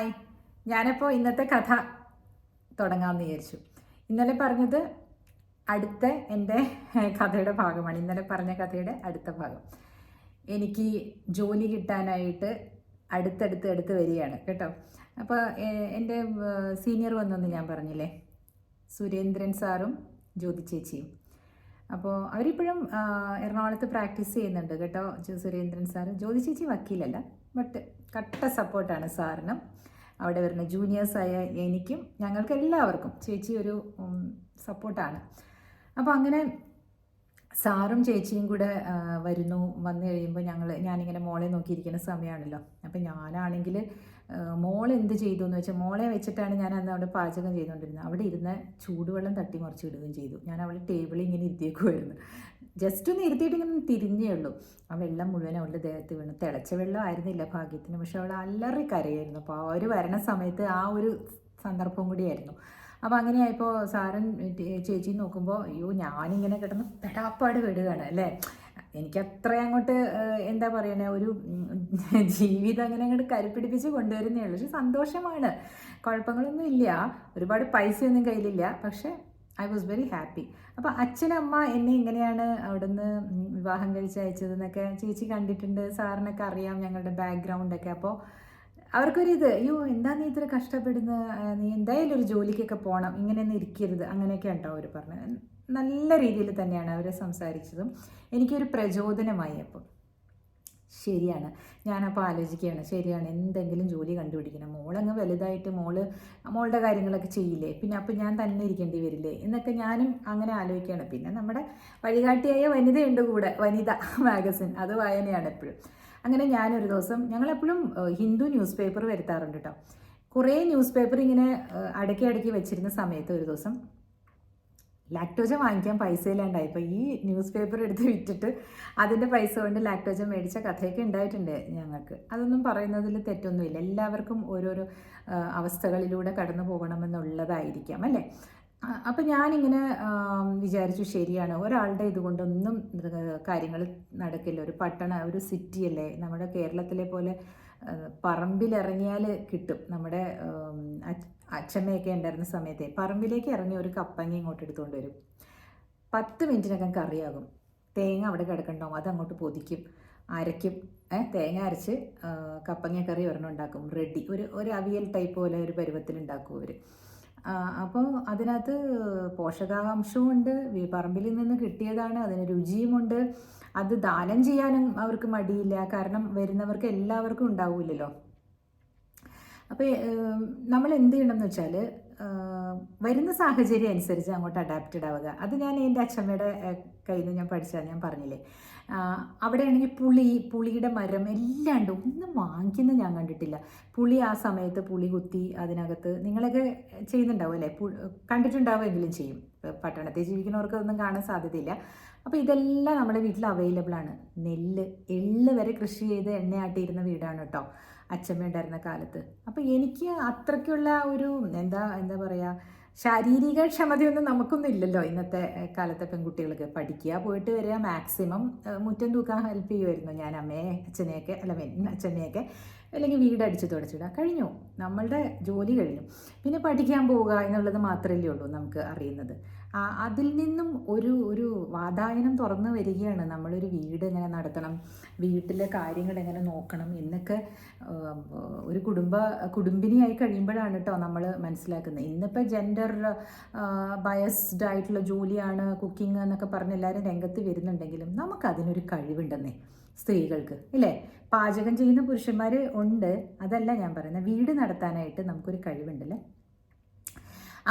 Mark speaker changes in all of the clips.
Speaker 1: Hi ഞാനിപ്പോൾ ഇന്നത്തെ കഥ തുടങ്ങാമെന്ന് വിചാരിച്ചു. ഇന്നലെ പറഞ്ഞത് അടുത്ത എന്റെ കഥയുടെ ഭാഗമാണ്. ഇന്നലെ പറഞ്ഞ കഥയുടെ അടുത്ത ഭാഗം. എനിക്ക് ജോലി കിട്ടാനായിട്ട് അടുത്തടുത്ത് അടുത്ത് വരികയാണ് കേട്ടോ. അപ്പോൾ എന്റെ സീനിയർ വന്നെന്ന് ഞാൻ പറഞ്ഞില്ലേ? സുരേന്ദ്രൻ സാറും ജ്യോതി ചേച്ചിയും. അപ്പോൾ അവരിപ്പോഴും എറണാകുളത്ത് പ്രാക്ടീസ് ചെയ്യുന്നുണ്ട് കേട്ടോ സുരേന്ദ്രൻ സാർ ജ്യോതി ചേച്ചി വക്കീലല്ല ബട്ട് കട്ട സപ്പോർട്ടാണ് സാറിനും. അവിടെ വരുന്ന ജൂനിയേഴ്സായ എനിക്കും ഞങ്ങൾക്ക് എല്ലാവർക്കും ചേച്ചി ഒരു സപ്പോർട്ടാണ് അപ്പോൾ അങ്ങനെ സാറും ചേച്ചിയും കൂടെ വരുന്നു. വന്നു കഴിയുമ്പോൾ ഞങ്ങൾ ഞാനിങ്ങനെ മോളെ നോക്കിയിരിക്കുന്ന സമയമാണല്ലോ അപ്പം ഞാനാണെങ്കിൽ മോൾ എന്ത് ചെയ്തു എന്ന് വെച്ചാൽ മോളെ വെച്ചിട്ടാണ് ഞാൻ അന്ന് അവിടെ പാചകം ചെയ്തുകൊണ്ടിരുന്നത്. അവിടെ ഇരുന്ന് ചൂടുവെള്ളം തട്ടിമറിച്ച് ഇടുകയും ചെയ്തു. ഞാൻ അവിടെ ടേബിളിൽ ഇങ്ങനെ ഇരുത്തിയേക്കുമായിരുന്നു ജസ്റ്റ് ഒന്ന് ഇരുത്തിയിട്ട് ഇങ്ങനെ തിരിഞ്ഞേ ഉള്ളൂ. ആ വെള്ളം മുഴുവൻ അവളുടെ ദേഹത്ത് വീണു. തിളച്ച വെള്ളം ആയിരുന്നില്ല ഭാഗ്യത്തിന്. പക്ഷെ അവൾ അല്ലറി കരയായിരുന്നു. അപ്പോൾ അവർ വരണ സമയത്ത് ആ ഒരു സന്ദർഭം കൂടിയായിരുന്നു. അപ്പോൾ അങ്ങനെയായപ്പോൾ സാറൻ ചേച്ചി നോക്കുമ്പോൾ അയ്യോ ഞാനിങ്ങനെ കിടന്ന് പെടാപ്പാട് വിടുകയാണ് അല്ലേ? എനിക്കത്ര അങ്ങോട്ട് എന്താ പറയണേ ഒരു ജീവിതം അങ്ങനെ അങ്ങോട്ട് കരുപ്പിടിപ്പിച്ച് കൊണ്ടുവരുന്നേ ഉള്ളൂ. പക്ഷെ സന്തോഷമാണ്. കുഴപ്പങ്ങളൊന്നും ഇല്ല ഒരുപാട് പൈസയൊന്നും കയ്യിലില്ല. പക്ഷേ ഐ വാസ് വെരി ഹാപ്പി അപ്പോൾ അച്ഛനമ്മ എന്നെ ഇങ്ങനെയാണ് അവിടുന്ന് വിവാഹം കഴിച്ച് അയച്ചതെന്നൊക്കെ ചേച്ചി കണ്ടിട്ടുണ്ട് സാറിനൊക്കെ അറിയാം ഞങ്ങളുടെ ബാക്ക്ഗ്രൗണ്ടൊക്കെ അപ്പോൾ അവർക്കൊരിത് അയ്യോ എന്താ നീ ഇത്ര കഷ്ടപ്പെടുന്നത്? നീ എന്തായാലും ഒരു ജോലിക്കൊക്കെ പോകണം ഇങ്ങനെയൊന്നും ഇരിക്കരുത്. അങ്ങനെയൊക്കെ ഉണ്ടോ അവർ പറഞ്ഞത് നല്ല രീതിയിൽ തന്നെയാണ് അവർ സംസാരിച്ചതും. എനിക്കൊരു പ്രചോദനമായി അപ്പോൾ ശരിയാണ്. ഞാനപ്പോൾ ആലോചിക്കുകയാണ് ശരിയാണ് എന്തെങ്കിലും ജോലി കണ്ടുപിടിക്കണം. മോളങ്ങ് വലുതായിട്ട് മോൾ മോളുടെ കാര്യങ്ങളൊക്കെ ചെയ്യില്ലേ? പിന്നെ അപ്പം ഞാൻ തന്നെ ഇരിക്കേണ്ടി വരില്ലേ? എന്നൊക്കെ ഞാനും അങ്ങനെ ആലോചിക്കുകയാണ്. പിന്നെ നമ്മുടെ വഴികാട്ടിയായ വനിതയുണ്ട് കൂടെ വനിത മാഗസിൻ അത് വായനയാണ് എപ്പോഴും. അങ്ങനെ ഞാനൊരു ദിവസം ഞങ്ങളെപ്പോഴും ഹിന്ദു ന്യൂസ് പേപ്പർ വരുത്താറുണ്ട് കേട്ടോ കുറേ ന്യൂസ് പേപ്പർ ഇങ്ങനെ അടക്കി അടക്കി വെച്ചിരുന്ന സമയത്ത് ഒരു ദിവസം ലാക്ടോജൻ വാങ്ങിക്കാൻ പൈസ ഇല്ലാണ്ടായി. ഇപ്പോൾ ഈ ന്യൂസ് പേപ്പർ എടുത്ത് വിറ്റിട്ട് അതിന്റെ പൈസ കൊണ്ട് ലാക്ടോജൻ മേടിച്ച കഥയൊക്കെ ഉണ്ടായിട്ടുണ്ട് ഞങ്ങൾക്ക്. അതൊന്നും പറയുന്നതിൽ തെറ്റൊന്നുമില്ല. എല്ലാവർക്കും ഓരോരോ അവസ്ഥകളിലൂടെ കടന്നു പോകണമെന്നുള്ളതായിരിക്കാം അല്ലേ? അപ്പം ഞാനിങ്ങനെ വിചാരിച്ചു ശരിയാണ്. ഒരാളുടെ ഇതുകൊണ്ടൊന്നും കാര്യങ്ങൾ നടക്കില്ല. ഒരു പട്ടണ ഒരു സിറ്റിയല്ലേ നമ്മുടെ കേരളത്തിലെ പോലെ പറമ്പിലിറങ്ങിയാൽ കിട്ടും. നമ്മുടെ അച്ഛമ്മയൊക്കെ ഉണ്ടായിരുന്ന സമയത്തെ പറമ്പിലേക്ക് ഇറങ്ങി ഒരു കപ്പങ്ങ ഇങ്ങോട്ട് എടുത്തുകൊണ്ട് വരും. പത്ത് മിനിറ്റിനകം കറിയാകും. തേങ്ങ അവിടെ കിടക്കണ്ടാവും. അത് അങ്ങോട്ട് പൊതിക്കും. അരയ്ക്കും. തേങ്ങ അരച്ച് കപ്പങ്ങക്കറി കപ്പങ്ങ കറി ഒരെണ്ണം ഉണ്ടാക്കും. റെഡി. ഒരു ഒരു അവിയൽ ടൈപ്പ് പോലെ ഒരു പരുവത്തിൽ ഉണ്ടാക്കും അവർ അപ്പോൾ അതിനകത്ത് പോഷകാംശവും ഉണ്ട് പറമ്പിൽ നിന്ന് കിട്ടിയതാണ്. അതിന് രുചിയുമുണ്ട്. അത് ദാനം ചെയ്യാനും അവർക്ക് മടിയില്ല. കാരണം വരുന്നവർക്ക് എല്ലാവർക്കും ഉണ്ടാവില്ലല്ലോ. അപ്പോൾ നമ്മൾ എന്ത് ചെയ്യണം എന്ന് വെച്ചാൽ വരുന്ന സാഹചര്യം അനുസരിച്ച് അങ്ങോട്ട് അഡാപ്റ്റഡ് ആവുക. അത് ഞാൻ എന്റെ അച്ഛമ്മയുടെ കയ്യിൽ നിന്ന് ഞാൻ പഠിച്ചാൽ ഞാൻ പറഞ്ഞില്ലേ. അവിടെയാണെങ്കിൽ പുളി പുളിയുടെ മരം എല്ലാം ഉണ്ട്. ഒന്നും വാങ്ങിക്കുന്നത് ഞാൻ കണ്ടിട്ടില്ല. പുളി ആ സമയത്ത് പുളി കുത്തി അതിനകത്ത് നിങ്ങളൊക്കെ ചെയ്യുന്നുണ്ടാവും അല്ലേ? കണ്ടിട്ടുണ്ടാവുമെങ്കിലും ചെയ്യും. പട്ടണത്തിൽ ജീവിക്കുന്നവർക്ക് ഒന്നും കാണാൻ സാധ്യതയില്ല. അപ്പോൾ ഇതെല്ലാം നമ്മുടെ വീട്ടിൽ അവൈലബിൾ ആണ്. നെല്ല് എള്ള് വരെ കൃഷി ചെയ്ത് എണ്ണയാട്ടിയിരുന്ന വീടാണ് കേട്ടോ അച്ഛമ്മ ഉണ്ടായിരുന്ന കാലത്ത്. അപ്പോൾ എനിക്ക് അത്രയ്ക്കുള്ള ഒരു എന്താ എന്താ പറയുക ശാരീരിക ക്ഷമതയൊന്നും നമുക്കൊന്നും ഇല്ലല്ലോ ഇന്നത്തെ കാലത്തെ പെൺകുട്ടികൾക്ക്. പഠിക്കുക പോയിട്ട് വരിക മാക്സിമം മുറ്റം തൂക്കാൻ ഹെൽപ്പ് ചെയ്യുമായിരുന്നു ഞാൻ അമ്മയെ അച്ഛനെയൊക്കെ അല്ല അച്ഛനെയൊക്കെ അല്ലെങ്കിൽ വീടടിച്ച് തുടച്ചിടുക കഴിഞ്ഞു. നമ്മളുടെ ജോലി കഴിഞ്ഞു. പിന്നെ പഠിക്കാൻ പോവുക എന്നുള്ളത് മാത്രമല്ലേ ഉള്ളൂ നമുക്ക് അറിയുന്നത്. അതിൽ നിന്നും ഒരു ഒരു വാതായനം തുറന്നു വരികയാണ്. നമ്മളൊരു വീട് എങ്ങനെ നടത്തണം വീട്ടിലെ കാര്യങ്ങൾ എങ്ങനെ നോക്കണം എന്നൊക്കെ ഒരു കുടുംബ കുടുംബിനിയായി കഴിയുമ്പോഴാണ് കേട്ടോ നമ്മൾ മനസ്സിലാക്കുന്നത്. ഇന്നിപ്പോൾ ജെൻഡർ ബയസ്ഡ് ആയിട്ടുള്ള ജോലിയാണ് കുക്കിംഗ് എന്നൊക്കെ പറഞ്ഞ് എല്ലാവരും രംഗത്ത് വരുന്നുണ്ടെങ്കിലും നമുക്കതിനൊരു കഴിവുണ്ടെന്നേ സ്ത്രീകൾക്ക്. ഇല്ലേ? പാചകം ചെയ്യുന്ന പുരുഷന്മാർ ഉണ്ട്. അതല്ല ഞാൻ പറയുന്നത്. വീട് നടത്താനായിട്ട് നമുക്കൊരു കഴിവുണ്ടല്ലേ?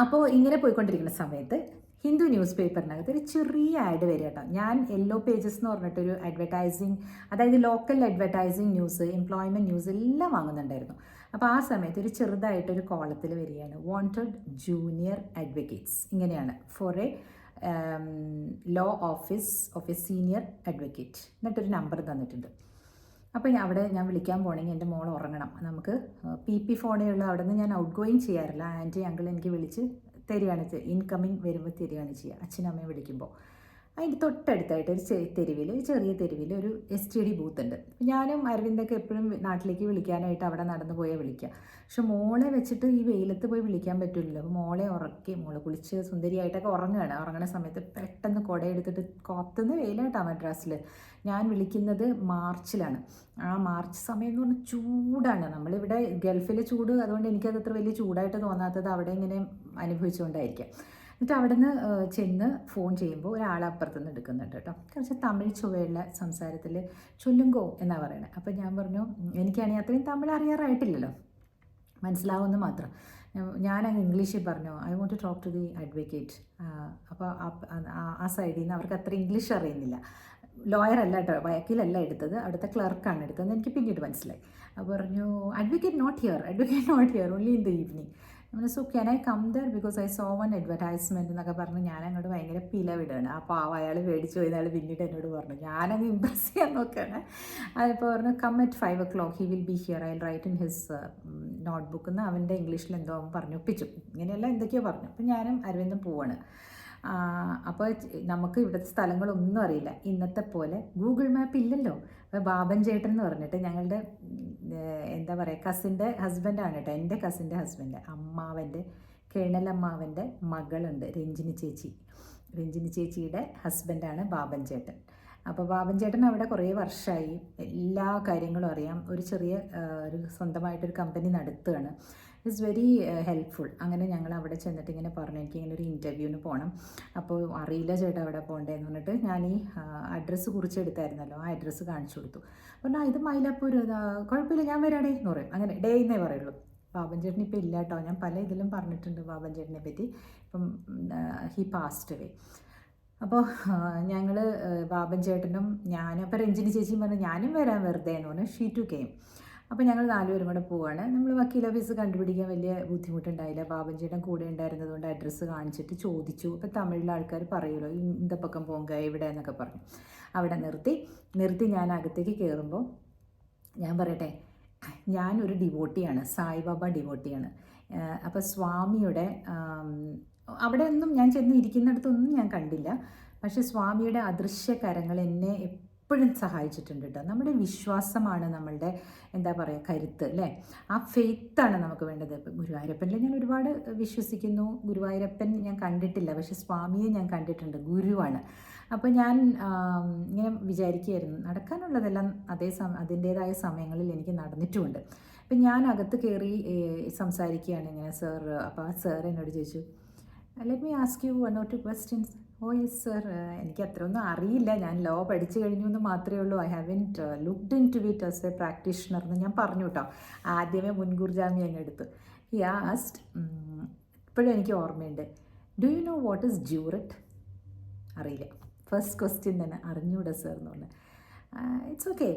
Speaker 1: അപ്പോൾ ഇങ്ങനെ പോയിക്കൊണ്ടിരിക്കുന്ന സമയത്ത് ഹിന്ദു ന്യൂസ് പേപ്പറിനകത്ത് ഒരു ചെറിയ ആഡ് വരിക കേട്ടോ. ഞാൻ യെല്ലോ പേജസ് എന്ന് പറഞ്ഞിട്ടൊരു അഡ്വർടൈസിങ് അതായത് local advertising news employment news എല്ലാം വാങ്ങുന്നുണ്ടായിരുന്നു. അപ്പോൾ ആ സമയത്ത് ഒരു ചെറുതായിട്ടൊരു കോളത്തിൽ വരികയാണ്. വോണ്ടഡ് ജൂനിയർ അഡ്വക്കേറ്റ്സ് ഇങ്ങനെയാണ്. For a law office of a senior advocate എന്നിട്ടൊരു നമ്പർ തന്നിട്ടുണ്ട്. അപ്പോൾ അവിടെ ഞാൻ വിളിക്കാൻ പോകണമെങ്കിൽ എന്റെ മോൾ ഉറങ്ങണം. നമുക്ക് പി പി ഫോണേ ഉള്ളൂ അവിടെ നിന്ന് ഞാൻ ഔട്ട് ഗോയിങ് ചെയ്യാറില്ല. ആന്റി അങ്കിൾ എനിക്ക് വിളിച്ച് തരികയാണ് ഇൻകമ്മിങ് വരുമ്പോൾ തരികയാണ് ചെയ്യുക അച്ഛനും അമ്മയും വിളിക്കുമ്പോൾ അതിന്റെ തൊട്ടടുത്തായിട്ട് ഒരു തെരുവിൽ തെരുവിൽ ചെറിയ തെരുവിൽ ഒരു എസ് ടി ഡി ബൂത്ത് ഉണ്ട് ഞാനും അരവിന്ദൊക്കെ എപ്പോഴും നാട്ടിലേക്ക് വിളിക്കാനായിട്ട് അവിടെ നടന്നു പോയാൽ വിളിക്കാം. പക്ഷെ മോളെ വെച്ചിട്ട് ഈ വെയിലത്ത് പോയി വിളിക്കാൻ പറ്റില്ലല്ലോ അപ്പോൾ മോളെ ഉറക്കി മോളെ കുളിച്ച് സുന്ദരിയായിട്ടൊക്കെ ഉറങ്ങുകയാണ്. ഉറങ്ങണ സമയത്ത് പെട്ടെന്ന് കുട എടുത്തിട്ട് കോത്തുന്ന വെയിലായിട്ടാണ് മദ്രാസിൽ ഞാൻ വിളിക്കുന്നത് മാർച്ചിലാണ്. ആ മാർച്ച് സമയം എന്ന് പറഞ്ഞാൽ ചൂടാണ്. നമ്മളിവിടെ ഗൾഫിലെ ചൂട്. അതുകൊണ്ട് എനിക്കത് അത്ര വലിയ ചൂടായിട്ട് തോന്നാത്തത് അവിടെ ഇങ്ങനെ അനുഭവിച്ചുകൊണ്ടായിരിക്കാം. എന്നിട്ട് അവിടെ നിന്ന് ചെന്ന് ഫോൺ ചെയ്യുമ്പോൾ ഒരാൾ അപ്പുറത്തുനിന്ന് എടുക്കുന്നുണ്ട് കേട്ടോ. കുറച്ച് തമിഴ് ചുവയുള്ള സംസാരത്തിൽ ചൊല്ലുങ്കോ എന്നാണ് പറയുന്നത് അപ്പോൾ ഞാൻ പറഞ്ഞു എനിക്കാണെങ്കിൽ അത്രയും തമിഴ് അറിയാറായിട്ടില്ലല്ലോ. മനസ്സിലാവുമെന്ന് മാത്രം. ഞാൻ ഇംഗ്ലീഷിൽ പറഞ്ഞു I want to talk to the advocate അപ്പോൾ ആ സൈഡിൽ നിന്ന് അവർക്ക് അത്ര ഇംഗ്ലീഷ് അറിയുന്നില്ല. ലോയർ അല്ല കേട്ടോ വക്കീലല്ല എടുത്തത്. അവിടുത്തെ ക്ലർക്കാണ് എടുത്തത്. എനിക്ക് പിന്നീട് മനസ്സിലായി. അപ്പോൾ പറഞ്ഞു advocate not here advocate not here only in the evening നമ്മൾ so can I come there because I saw one advertisement എന്നൊക്കെ പറഞ്ഞ് ഞാൻ അങ്ങോട്ട് ഭയങ്കര പില വിടുകയാണ് അപ്പോൾ ആ അയാൾ മേടിച്ചു പോയി അയാൾ പിന്നീട് എന്നോട് പറഞ്ഞു. ഞാനങ്ങ് ഇമ്പ്രസ് ചെയ്യാൻ നോക്കുകയാണ്. അതിപ്പോൾ പറഞ്ഞു come at five o'clock he will be here I write in his notebook എന്ന് അവന്റെ ഇംഗ്ലീഷിൽ എന്തോ അവൻ പറഞ്ഞു ഒപ്പിച്ചു. ഇങ്ങനെയല്ല എന്തൊക്കെയോ പറഞ്ഞു. അപ്പം ഞാനും അരവിന്ദും പോവാണ്. അപ്പോൾ നമുക്ക് ഇവിടുത്തെ സ്ഥലങ്ങളൊന്നും അറിയില്ല. ഇന്നത്തെ പോലെ ഗൂഗിൾ മാപ്പ് ഇല്ലല്ലോ. അപ്പോൾ ബാബൻ ചേട്ടൻ എന്ന് പറഞ്ഞിട്ട് ഞങ്ങളുടെ എന്താ പറയുക കസിന്റെ ഹസ്ബൻഡാണ് കേട്ടോ. എന്റെ കസിന്റെ ഹസ്ബൻഡ് അമ്മാവന്റെ കേണലമ്മാവന്റെ മകളുണ്ട് രഞ്ജിനി ചേച്ചി. രഞ്ജിനി ചേച്ചിയുടെ ഹസ്ബൻഡാണ് ബാബൻ ചേട്ടൻ. അപ്പോൾ ബാബൻ ചേട്ടൻ അവിടെ കുറേ വർഷമായി എല്ലാ കാര്യങ്ങളും അറിയാം. ഒരു ചെറിയ ഒരു സ്വന്തമായിട്ടൊരു കമ്പനി നടത്തുകയാണ്. ഇറ്റ്സ് വെരി ഹെൽപ്ഫുൾ അങ്ങനെ ഞങ്ങൾ അവിടെ ചെന്നിട്ട് ഇങ്ങനെ പറഞ്ഞു എനിക്ക് ഇങ്ങനെ ഒരു ഇന്റർവ്യൂവിന് പോകണം അപ്പോൾ അറിയില്ല ചേട്ടാ അവിടെ പോകണ്ടേന്ന് പറഞ്ഞിട്ട് ഞാൻ ഈ അഡ്രസ്സ് കുറിച്ചെടുത്തായിരുന്നല്ലോ ആ അഡ്രസ്സ് കാണിച്ചു കൊടുത്തു. പറഞ്ഞാൽ "ആ, ഇത് മൈലാപ്പൂർ കുഴപ്പമില്ല ഞാൻ വരാടേ എന്ന് പറയും. അങ്ങനെ ഡേ എന്നേ പറയുള്ളൂ. ബാബൻ ചേട്ടൻ ഇപ്പോൾ ഇല്ല കേട്ടോ. ഞാൻ പല ഇതിലും പറഞ്ഞിട്ടുണ്ട് ബാബൻ ചേട്ടനെ പറ്റി. ഇപ്പം ഹി പാസ്റ്റ് വേ അപ്പോൾ ഞങ്ങൾ ബാബൻ ചേട്ടനും ഞാനും അപ്പോൾ രഞ്ജിനി ചേച്ചിയും പറഞ്ഞു ഞാനും വരാൻ വെറുതെ എന്ന് പറഞ്ഞു. ഷീ ടു കെയിം അപ്പോൾ ഞങ്ങൾ നാലുപേരും കൂടെ പോവാണ്. നമ്മൾ വക്കീൽ ഓഫീസ് കണ്ടുപിടിക്കാൻ വലിയ ബുദ്ധിമുട്ടുണ്ടായില്ല. ബാബൻ ചേട്ടൻ കൂടെ ഉണ്ടായിരുന്നതുകൊണ്ട് അഡ്രസ്സ് കാണിച്ചിട്ട് ചോദിച്ചു. അപ്പോൾ തമിഴിലെ ആൾക്കാർ പറയുമല്ലോ ഇന്ത പക്കം പോങ്ക എവിടെ? എന്നൊക്കെ പറഞ്ഞു. അവിടെ നിർത്തി. നിർത്തി ഞാൻ അകത്തേക്ക് കയറുമ്പോൾ ഞാൻ പറയട്ടെ ഞാനൊരു ഡിവോട്ടിയാണ് സായിബാബ ഡിവോട്ടിയാണ്. അപ്പോൾ സ്വാമിയുടെ അവിടെ ഒന്നും ഞാൻ ചെന്ന് ഇരിക്കുന്നിടത്തൊന്നും ഞാൻ കണ്ടില്ല. പക്ഷേ സ്വാമിയുടെ അദൃശ്യ കരങ്ങൾ എന്നെ എപ്പോഴും സഹായിച്ചിട്ടുണ്ട് കേട്ടോ നമ്മുടെ വിശ്വാസമാണ് നമ്മളുടെ എന്താ പറയുക കരുത്ത് അല്ലേ ആ ഫെയ്ത്താണ് നമുക്ക് വേണ്ടത്. ഗുരുവായൂരപ്പനിൽ ഞാൻ ഒരുപാട് വിശ്വസിക്കുന്നു. ഗുരുവായൂരപ്പൻ ഞാൻ കണ്ടിട്ടില്ല. പക്ഷെ സ്വാമിയെ ഞാൻ കണ്ടിട്ടുണ്ട്. ഗുരുവാണ്. അപ്പോൾ ഞാൻ ഇങ്ങനെ വിചാരിക്കുകയായിരുന്നു. നടക്കാനുള്ളതെല്ലാം അതേ സമ അതിന്റേതായ സമയങ്ങളിൽ എനിക്ക് നടന്നിട്ടുമുണ്ട്. അപ്പം ഞാൻ അകത്ത് കയറി സംസാരിക്കുകയാണ്. ഇങ്ങനെ സാർ അപ്പോൾ ആ സാർ എന്നോട് ചോദിച്ചു let me ask you one or two questions oh yes sir എനിക്ക് അത്രയൊന്നും അറിയില്ല. ഞാൻ ലോ പഠിച്ചു കഴിഞ്ഞു എന്ന് മാത്രമേ ഉള്ളൂ. I having looked in to it as a practitioner എന്ന് ഞാൻ പറഞ്ഞു കേട്ടോ ആദ്യമേ മുൻകൂർ ജാമ്യം അങ്ങ് എടുത്തു. ഹി ആസ്റ്റ് ഇപ്പോഴും എനിക്ക് ഓർമ്മയുണ്ട്. Do you know what is ജ്യൂറിറ്റ് അറിയില്ല. ഫസ്റ്റ് ക്വസ്റ്റ്യൻ തന്നെ. അറിഞ്ഞൂടെ സർ എന്ന് പറഞ്ഞു. ഇറ്റ്സ് ഓക്കെ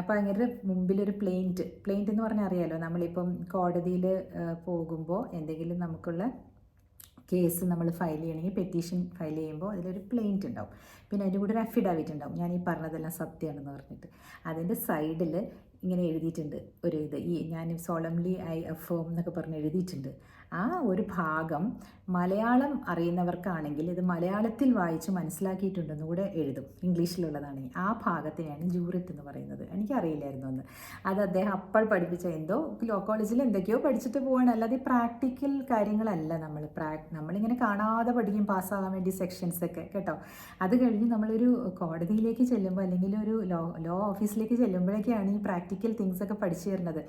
Speaker 1: അപ്പോൾ അങ്ങനെ മുമ്പിലൊരു പ്ലെയിന്റ് പ്ലെയിന്റ് എന്ന് പറഞ്ഞാൽ അറിയാമല്ലോ നമ്മളിപ്പം കോടതിയിൽ പോകുമ്പോൾ എന്തെങ്കിലും നമുക്കുള്ള കേസ് നമ്മൾ ഫയൽ ചെയ്യണമെങ്കിൽ പെറ്റീഷൻ ഫയൽ ചെയ്യുമ്പോൾ അതിലൊരു പ്ലെയിന്റ് ഉണ്ടാവും. പിന്നെ അതിന്റെ കൂടെ ഒരു അഫിഡാവിറ്റ് ഉണ്ടാവും. ഞാൻ ഈ പറഞ്ഞതെല്ലാം സത്യമാണെന്ന് പറഞ്ഞിട്ട്. അതിന്റെ സൈഡിൽ ഇങ്ങനെ എഴുതിയിട്ടുണ്ട്. ഒരു ഇത്. ഈ ഞാൻ സോളംലി ഐ അഫേം എന്നൊക്കെ പറഞ്ഞ് എഴുതിയിട്ടുണ്ട്. ആ ഒരു ഭാഗം മലയാളം അറിയുന്നവർക്കാണെങ്കിൽ ഇത് മലയാളത്തിൽ വായിച്ച് മനസ്സിലാക്കിയിട്ടുണ്ടെന്ന് കൂടെ എഴുതും. ഇംഗ്ലീഷിലുള്ളതാണെങ്കിൽ ആ ഭാഗത്തിനെയാണ് ജൂറിറ്റ് എന്ന് പറയുന്നത്. എനിക്കറിയില്ലായിരുന്നു അന്ന്. അത് അദ്ദേഹം അപ്പോൾ പഠിപ്പിച്ച എന്തോ ലോ കോളേജിൽ എന്തൊക്കെയോ പഠിച്ചിട്ട് പോവാണ്. അല്ലാതെ പ്രാക്ടിക്കൽ കാര്യങ്ങളല്ല നമ്മൾ പ്രാ നമ്മളിങ്ങനെ കാണാതെ പഠിക്കും പാസ്സാകാൻ വേണ്ടി സെക്ഷൻസ് ഒക്കെ കേട്ടോ. അത് കഴിഞ്ഞ് നമ്മളൊരു കോടതിയിലേക്ക് ചെല്ലുമ്പോൾ അല്ലെങ്കിൽ ഒരു ലോ ലോ ഓഫീസിലേക്ക് ചെല്ലുമ്പോഴൊക്കെയാണ് ഈ പ്രാക്ടിക്കൽ തിങ്സ് ഒക്കെ പഠിച്ചു തരുന്നത്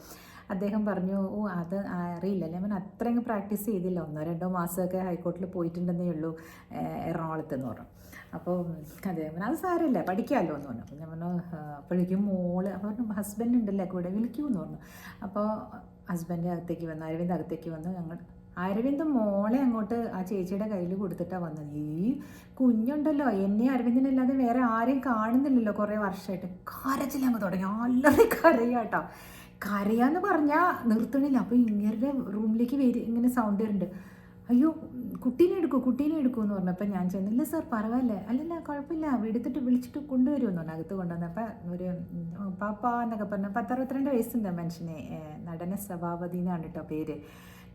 Speaker 1: അദ്ദേഹം പറഞ്ഞു ഓ അത് അറിയില്ല ലെമൻ അത്രയും പ്രാക്ടീസ് ചെയ്തില്ല. ഒന്നോ രണ്ടോ മാസമൊക്കെ ഹൈക്കോർട്ടിൽ പോയിട്ടുണ്ടെന്നേ ഉള്ളൂ എറണാകുളത്ത് എന്ന് പറഞ്ഞു. അപ്പോൾ അദ്ദേഹം അത് സാരമില്ല പഠിക്കാമല്ലോ എന്ന് പറഞ്ഞു. അപ്പോൾ ഞാൻ പറഞ്ഞു "ആ, അപ്പോഴേക്കും മോൾ അപ്പോൾ പറഞ്ഞു ഹസ്ബൻഡ് ഉണ്ടല്ലേ കൂടെ? വിളിക്കൂ എന്ന് പറഞ്ഞു. അപ്പോൾ ഹസ്ബൻഡ് അകത്തേക്ക് വന്നു അരവിന്ദ് അകത്തേക്ക് വന്നു ഞങ്ങൾ അരവിന്ദ് മോളെ അങ്ങോട്ട് ആ ചേച്ചിയുടെ കയ്യിൽ കൊടുത്തിട്ടാണ് വന്നത്. ഈ കുഞ്ഞുണ്ടല്ലോ. എന്നെ അരവിന്ദിനല്ലാതെ വേറെ ആരെയും കാണുന്നില്ലല്ലോ കുറേ വർഷമായിട്ട് കരച്ചിലങ്ങ് തുടങ്ങി. അല്ലറി കരയാട്ടോ. കരയാന്ന് പറഞ്ഞാൽ നിർത്തണില്ല. അപ്പോൾ ഇങ്ങനെ റൂമിലേക്ക് വരി ഇങ്ങനെ സൗണ്ട് വരുന്നുണ്ട്. അയ്യോ കുട്ടീനെ എടുക്കൂ കുട്ടീനെ എടുക്കൂ എന്ന് പറഞ്ഞപ്പോൾ ഞാൻ ചെന്നില്ല സാർ പറവല്ലേ? അല്ലല്ല കുഴപ്പമില്ല. എടുത്തിട്ട് വിളിച്ചിട്ട് കൊണ്ടുവരുമെന്ന് പറഞ്ഞു അകത്ത് കൊണ്ടുവന്നപ്പോൾ ഒരു പാപ്പ എന്നൊക്കെ പറഞ്ഞു പത്തറുപത്തിരണ്ട് വയസ്സുണ്ട് മനുഷ്യനെ. നടന സഭാപതി എന്നാണ് കേട്ടോ പേര്.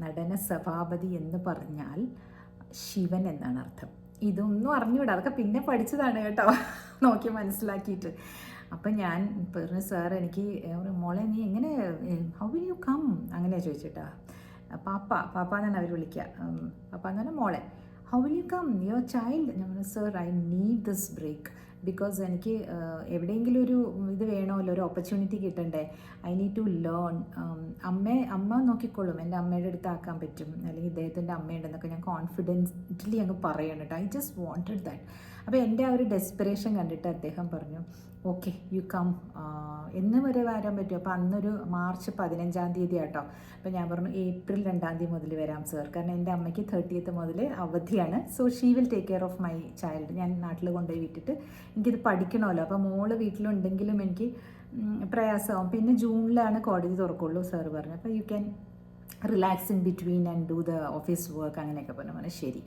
Speaker 1: നടന സഭാപതി എന്ന് പറഞ്ഞാൽ ശിവൻ എന്നാണ് അർത്ഥം. ഇതൊന്നും അറിഞ്ഞുകൂടാ. അതൊക്കെ പിന്നെ പഠിച്ചതാണ് കേട്ടോ. നോക്കി മനസ്സിലാക്കിയിട്ട്. അപ്പം ഞാൻ പറഞ്ഞു സാർ എനിക്ക് മോളെ നീ എങ്ങനെ ഹൗ വിൽ യു കം അങ്ങനെയാണ് ചോദിച്ചിട്ടാ. പാപ്പ പാപ്പ എന്നാണ് അവർ വിളിക്കുക പാപ്പ എന്ന് പറഞ്ഞാൽ മോളെ. How will you come your child ഞാൻ പറഞ്ഞു sir I need this break because എനിക്ക് എവിടെയെങ്കിലും ഒരു ഇത് വേണമല്ലോ ഒരു ഓപ്പർച്യൂണിറ്റി കിട്ടണ്ടേ? ഐ നീഡ് ടു ലേൺ അമ്മ അമ്മ നോക്കിക്കൊള്ളും. എന്റെ അമ്മയുടെ അടുത്ത് ആക്കാൻ പറ്റും. അല്ലെങ്കിൽ ഇദ്ദേഹത്തിന്റെ അമ്മയുണ്ടെന്നൊക്കെ ഞാൻ കോൺഫിഡൻസ്ലി അങ്ങ് പറയണം കേട്ടോ. ഐ ജസ്റ്റ് വോണ്ടഡ് ദാറ്റ് അപ്പോൾ എന്റെ ആ ഒരു ഡെസ്പിറേഷൻ കണ്ടിട്ട് അദ്ദേഹം പറഞ്ഞു ഓക്കെ യു കം എന്ന് വരെ വരാൻ പറ്റും. അപ്പോൾ അന്നൊരു മാർച്ച് പതിനഞ്ചാം തീയതി ആട്ടോ. അപ്പോൾ ഞാൻ പറഞ്ഞു ഏപ്രിൽ രണ്ടാം തീയതി മുതൽ വരാം സർ കാരണം എന്റെ അമ്മയ്ക്ക് തേർട്ടിയത്ത് മുതൽ അവധിയാണ്. So she will take care of my child ഞാൻ നാട്ടിൽ കൊണ്ടുപോയി വിട്ടിട്ട് എനിക്കിത് പഠിക്കണമല്ലോ. അപ്പോൾ മോൾ വീട്ടിലുണ്ടെങ്കിലും എനിക്ക് പ്രയാസമാകും പിന്നെ ജൂണിലാണ് കോടതി തുറക്കുള്ളൂ സാർ പറഞ്ഞു അപ്പോൾ you can relax in between and do the office work അങ്ങനെയൊക്കെ പറഞ്ഞു. പറഞ്ഞു ശരി.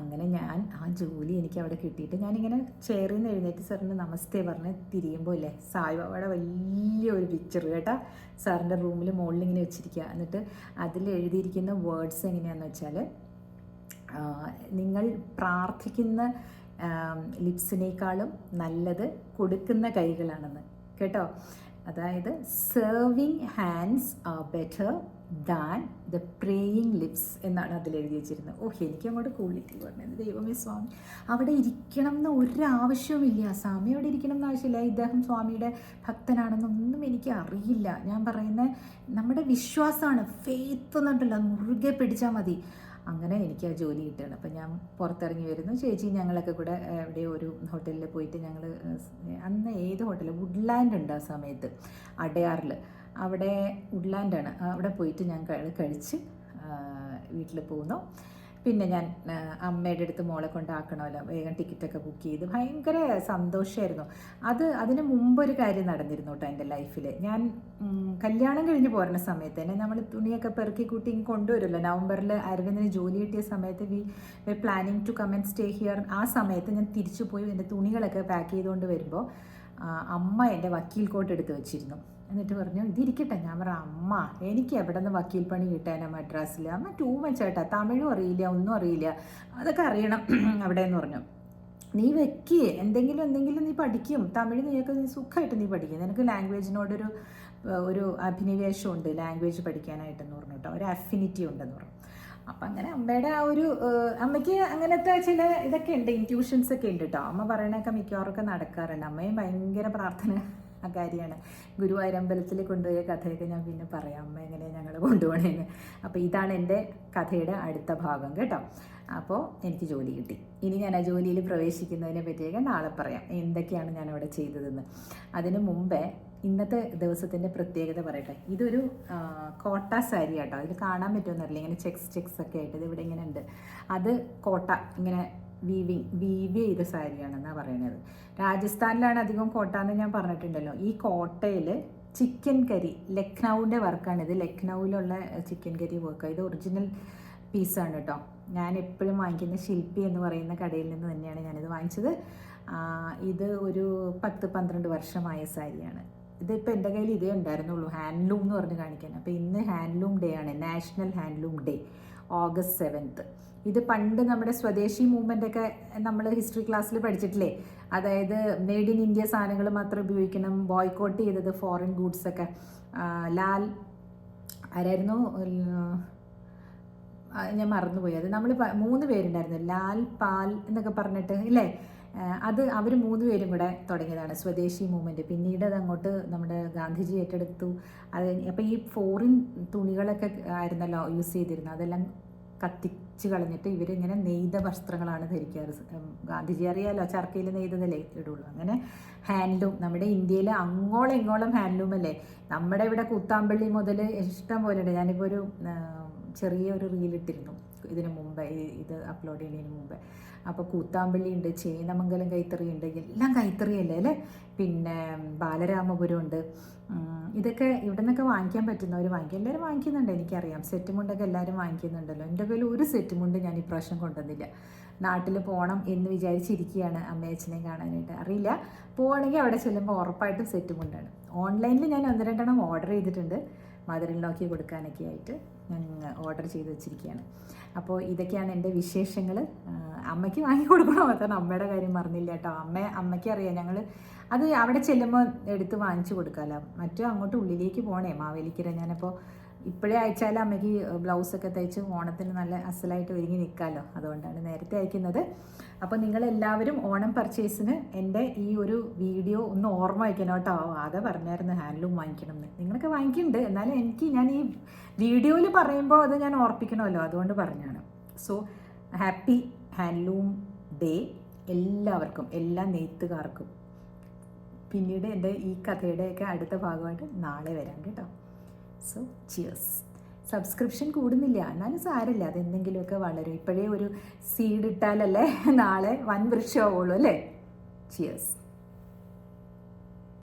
Speaker 1: അങ്ങനെ ഞാൻ ആ ജോലി എനിക്ക് അവിടെ കിട്ടിയിട്ട് ഞാനിങ്ങനെ ചെയറിൽ നിന്ന് എഴുന്നേറ്റ് സാറിന് നമസ്തേ പറഞ്ഞ് തിരിയുമ്പോൾ ഇല്ലേ സായിബാബയുടെ വലിയൊരു പിക്ചർ കേട്ടാ. സാറിന്റെ റൂമിൽ മുകളിൽ ഇങ്ങനെ വെച്ചിരിക്കുക എന്നിട്ട് അതിൽ എഴുതിയിരിക്കുന്ന വേർഡ്സ് എങ്ങനെയാണെന്ന് വെച്ചാൽ നിങ്ങൾ പ്രാർത്ഥിക്കുന്ന ലിപ്സിനേക്കാളും നല്ലത് കൊടുക്കുന്ന കൈകളാണെന്ന്. കേട്ടോ? അതായത് serving hands are better than the praying lips എന്നാണ് അതിൽ എഴുതി വെച്ചിരുന്നത്. ഓഹ് എനിക്ക് അങ്ങോട്ട് ക്വാളിറ്റി പറഞ്ഞത് ദൈവമേ സ്വാമി. അവിടെ ഇരിക്കണം എന്ന് ഒരാവശ്യവുമില്ല. സ്വാമി അവിടെ ഇരിക്കണം എന്ന ആവശ്യമില്ല. ഇദ്ദേഹം സ്വാമിയുടെ ഭക്തനാണെന്നൊന്നും എനിക്ക് അറിയില്ല. ഞാൻ പറയുന്ന നമ്മുടെ വിശ്വാസമാണ്. ഫെയ്ത്ത് എന്നുണ്ടല്ലോ മുറുകെ പിടിച്ചാൽ മതി. അങ്ങനെ എനിക്ക് ആ ജോലി കിട്ടുകയാണ്. അപ്പം ഞാൻ പുറത്തിറങ്ങി വരുന്നു. ചേച്ചി ഞങ്ങളൊക്കെ കൂടെ എവിടെയോ ഒരു ഹോട്ടലിൽ പോയിട്ട് ഞങ്ങൾ അന്ന് ഏത് ഹോട്ടൽ വുഡ്ലാൻഡ് ഉണ്ട് ആ സമയത്ത് അടയാറിൽ അവിടെ വുഡ്ലാൻഡാണ് അവിടെ പോയിട്ട് ഞാൻ കഴിച്ച് വീട്ടിൽ പോകുന്നു പിന്നെ ഞാൻ അമ്മയുടെ അടുത്ത് മോളെ കൊണ്ടാക്കണമല്ലോ. വേഗം ടിക്കറ്റൊക്കെ ബുക്ക് ചെയ്ത്. ഭയങ്കര സന്തോഷമായിരുന്നു അത് അതിന് മുമ്പ് ഒരു കാര്യം നടന്നിരുന്നു കേട്ടോ എന്റെ ലൈഫിൽ ഞാൻ കല്യാണം കഴിഞ്ഞ് പോരുന്ന സമയത്ത് തന്നെ നമ്മൾ തുണിയൊക്കെ പെറുക്കി കൂട്ടി ഇങ്ങ് കൊണ്ടുവരുമല്ലോ. നവംബറിൽ അരവിന്ദിന് ജോലി കിട്ടിയ സമയത്ത് we planning to come and stay here ആ സമയത്ത് ഞാൻ തിരിച്ചു പോയി എന്റെ തുണികളൊക്കെ പാക്ക് ചെയ്തുകൊണ്ട് വരുമ്പോൾ അമ്മ എന്റെ വക്കീൽ കോട്ട് എടുത്ത് വെച്ചിരുന്നു. എന്നിട്ട് പറഞ്ഞു ഇതിരിക്കട്ടെ ഞാൻ പറഞ്ഞു അമ്മ എനിക്ക് എവിടെ നിന്ന് വക്കീൽ പണി കിട്ടാനാ മദ്രാസിൽ? അമ്മ ടൂ മച്ച് മച്ചാട്ടാ തമിഴും അറിയില്ല ഒന്നും അറിയില്ല. അതൊക്കെ അറിയണം അവിടെ എന്ന് പറഞ്ഞു. നീ വെക്ക് എന്തെങ്കിലും എന്തെങ്കിലും നീ പഠിക്കും. തമിഴ് നീയൊക്കെ നീ സുഖമായിട്ട് നീ പഠിക്കും. നിനക്ക് ലാംഗ്വേജിനോടൊരു ഒരു അഭിനിവേശമുണ്ട് ലാംഗ്വേജ് പഠിക്കാനായിട്ടെന്ന് പറഞ്ഞു കേട്ടോ ഒരു അഫിനിറ്റി ഉണ്ടെന്ന് പറഞ്ഞു. അപ്പം അങ്ങനെ അമ്മയുടെ ആ ഒരു അമ്മയ്ക്ക് അങ്ങനത്തെ ചില ഇതൊക്കെ ഉണ്ട് ഇന്റ്യൂഷൻസ് ഒക്കെ ഉണ്ട് കേട്ടോ അമ്മ പറയണൊക്കെ മിക്കവാറൊക്കെ നടക്കാറുണ്ട്. അമ്മയും ഭയങ്കര പ്രാർത്ഥന കാര്യമാണ് ഗുരുവായൂരമ്പലത്തിൽ കൊണ്ടുപോയ കഥയൊക്കെ ഞാൻ പിന്നെ പറയാം. അമ്മ എങ്ങനെയാണ് ഞങ്ങൾ കൊണ്ടുപോകണേന്ന് അപ്പോൾ ഇതാണ് എന്റെ കഥയുടെ അടുത്ത ഭാഗം കേട്ടോ. അപ്പോൾ എനിക്ക് ജോലി കിട്ടി. ഇനി ഞാൻ ആ ജോലിയിൽ പ്രവേശിക്കുന്നതിനെ പറ്റിയൊക്കെ നാളെ പറയാം. എന്തൊക്കെയാണ് ഞാനവിടെ ചെയ്തതെന്ന്. അതിന് മുമ്പേ ഇന്നത്തെ ദിവസത്തിന്റെ പ്രത്യേകത പറയട്ടെ. ഇതൊരു കോട്ട സാരി കേട്ടോ ഇത് കാണാൻ പറ്റുമെന്നറിയില്ല ഇങ്ങനെ ചെക്സ് ചെക്സ് ഒക്കെ ആയിട്ട് ഇത് ഇവിടെ ഇങ്ങനെ ഉണ്ട്. അത് കോട്ട ഇങ്ങനെ വീവിങ് വീവ് ചെയ്ത സാരിയാണെന്നാണ് പറയുന്നത് രാജസ്ഥാനിലാണ് അധികം കോട്ട എന്ന് ഞാൻ പറഞ്ഞിട്ടുണ്ടല്ലോ. ഈ കോട്ടയിൽ ചിക്കൻ കരി വർക്കാണ് ഇത്. ലക്നൗവിലുള്ള ചിക്കൻ കരി വർക്ക് ഇത് ഒറിജിനൽ പീസാണ് കേട്ടോ ഞാൻ എപ്പോഴും വാങ്ങിക്കുന്ന ശില്പി എന്ന് പറയുന്ന കടയിൽ നിന്ന് തന്നെയാണ് ഞാനിത് വാങ്ങിച്ചത്. ഇത് ഒരു പത്ത് പന്ത്രണ്ട് വർഷമായ സാരിയാണ്. ഇതിപ്പോൾ എന്റെ കയ്യിൽ ഇതേ ഉണ്ടായിരുന്നുള്ളൂ. ഹാൻഡ്ലൂം എന്ന് പറഞ്ഞ് കാണിക്കാൻ. അപ്പോൾ ഇന്ന് ഹാൻഡ്ലൂം ഡേ ആണ്. National handloom day August seventh ഇത് പണ്ട് നമ്മുടെ സ്വദേശി മൂവ്മെന്റ് ഒക്കെ നമ്മൾ ഹിസ്റ്ററി ക്ലാസ്സിൽ പഠിച്ചിട്ടില്ലേ? അതായത് മെയ്ഡ് ഇൻ ഇന്ത്യ സാധനങ്ങൾ മാത്രം ഉപയോഗിക്കണം ബോയ്ക്കോട്ട് ചെയ്തത് ഫോറിൻ ഗൂഡ്സൊക്കെ ലാൽ ആരായിരുന്നു? ഞാൻ മറന്നുപോയി. അത് നമ്മൾ മൂന്ന് പേരുണ്ടായിരുന്നു. ലാൽ പാൽ എന്നൊക്കെ പറഞ്ഞിട്ട് ഇല്ലേ? അത് അവർ മൂന്ന് പേരും കൂടെ തുടങ്ങിയതാണ്. സ്വദേശി മൂവ്മെന്റ് പിന്നീട് അത് അങ്ങോട്ട് നമ്മുടെ ഗാന്ധിജി ഏറ്റെടുത്തു. അത് അപ്പോൾ ഈ ഫോറിൻ തുണികളൊക്കെ ആയിരുന്നല്ലോ യൂസ് ചെയ്തിരുന്നത്. അതെല്ലാം കത്തിച്ച് കളഞ്ഞിട്ട് ഇവരിങ്ങനെ നെയ്ത വസ്ത്രങ്ങളാണ് ധരിക്കാറ്. ഗാന്ധിജി അറിയാലോ ചർക്കയിൽ നെയ്തതല്ലേ ഇടുള്ളൂ. അങ്ങനെ ഹാൻഡ്ലൂം നമ്മുടെ ഇന്ത്യയിൽ അങ്ങോളം ഇങ്ങോളം ഹാൻഡ്ലൂം അല്ലേ നമ്മുടെ ഇവിടെ കൂത്താമ്പള്ളി മുതൽ ഇഷ്ടം പോലെ ഉണ്ട് ഞാനിപ്പോൾ ഒരു ചെറിയൊരു റീലിട്ടിരുന്നു. ഇതിന് മുമ്പ് ഇത് അപ്ലോഡ് ചെയ്യുന്നതിന് മുമ്പ്. അപ്പോൾ കൂത്താമ്പള്ളി ഉണ്ട് ചേന്നമംഗലം കൈത്തറി ഉണ്ട് എല്ലാം കൈത്തറിയല്ലേ അല്ലേ? പിന്നെ ബാലരാമപുരം ഉണ്ട് ഇതൊക്കെ ഇവിടെ നിന്നൊക്കെ വാങ്ങിക്കാൻ പറ്റുന്നവർ വാങ്ങിക്കും എല്ലാവരും വാങ്ങിക്കുന്നുണ്ട് എനിക്കറിയാം. സെറ്റ് മുണ്ടൊക്കെ എല്ലാവരും വാങ്ങിക്കുന്നുണ്ടല്ലോ. എന്റെ കയ്യിൽ ഒരു സെറ്റ് മുണ്ട് ഞാൻ ഇപ്രാവശ്യം കൊണ്ടുവന്നില്ല. നാട്ടിൽ പോകണം എന്ന് വിചാരിച്ചിരിക്കുകയാണ് അമ്മയച്ഛനെ കാണാനായിട്ട്. അറിയില്ല. പോവുകയാണെങ്കിൽ അവിടെ ചെല്ലുമ്പോൾ ഉറപ്പായിട്ടും സെറ്റ് മുണ്ടാണ്. ഓൺലൈനിൽ ഞാൻ ഒന്ന് രണ്ടെണ്ണം ഓർഡർ ചെയ്തിട്ടുണ്ട്. മദറിലോക്കി കൊടുക്കാനൊക്കെ ആയിട്ട് ഞാൻ ഓർഡർ ചെയ്ത് വെച്ചിരിക്കുകയാണ്. അപ്പോൾ ഇതൊക്കെയാണ് എന്റെ വിശേഷങ്ങൾ അമ്മയ്ക്ക് വാങ്ങി കൊടുക്കണോ കാരണം അമ്മയുടെ കാര്യം മറന്നില്ല കേട്ടോ? അമ്മ അമ്മയ്ക്ക് അറിയാം ഞങ്ങൾ അത് അവിടെ ചെല്ലുമ്പോൾ എടുത്ത് വാങ്ങിച്ചു കൊടുക്കാമല്ലോ മറ്റോ അങ്ങോട്ട് ഉള്ളിലേക്ക് പോകണേ മാവേലിക്കര. ഞാനപ്പോൾ ഇപ്പോഴേ അയച്ചാൽ അമ്മയ്ക്ക് ബ്ലൗസൊക്കെ തയ്ച്ച് ഓണത്തിന് നല്ല അസലായിട്ട് ഒരുങ്ങി നിൽക്കാമല്ലോ അതുകൊണ്ടാണ് നേരത്തെ അയക്കുന്നത്. അപ്പോൾ നിങ്ങളെല്ലാവരും ഓണം പർച്ചേസിന് എന്റെ ഈ ഒരു വീഡിയോ ഒന്ന് ഓർമ്മ വയ്ക്കണം കേട്ടോ. ആകെ പറഞ്ഞായിരുന്നു ഹാൻഡ്ലൂം വാങ്ങിക്കണം എന്ന് നിങ്ങളൊക്കെ വാങ്ങിക്കുന്നുണ്ട് എന്നാലും എനിക്ക് ഞാൻ ഈ വീഡിയോയിൽ പറയുമ്പോൾ അത് ഞാൻ ഓർപ്പിക്കണമല്ലോ. അതുകൊണ്ട് പറഞ്ഞാണ്. സോ ഹാപ്പി ഹാൻഡ്ലൂം ഡേ എല്ലാവർക്കും എല്ലാ നെയ്ത്തുകാർക്കും. പിന്നീട് എന്റെ ഈ കഥയുടെയൊക്കെ അടുത്ത ഭാഗമായിട്ട് നാളെ വരാം കേട്ടോ. സോ ചിയേഴ്സ് സബ്സ്ക്രിപ്ഷൻ കൂടുന്നില്ല. എന്നാലും സാരമില്ല. അതെന്തെങ്കിലുമൊക്കെ വളരും. ഇപ്പോഴേ ഒരു സീഡ് ഇട്ടാലല്ലേ നാളെ വൻ വൃക്ഷമാവുള്ളൂ അല്ലേ? ചിയേഴ്സ്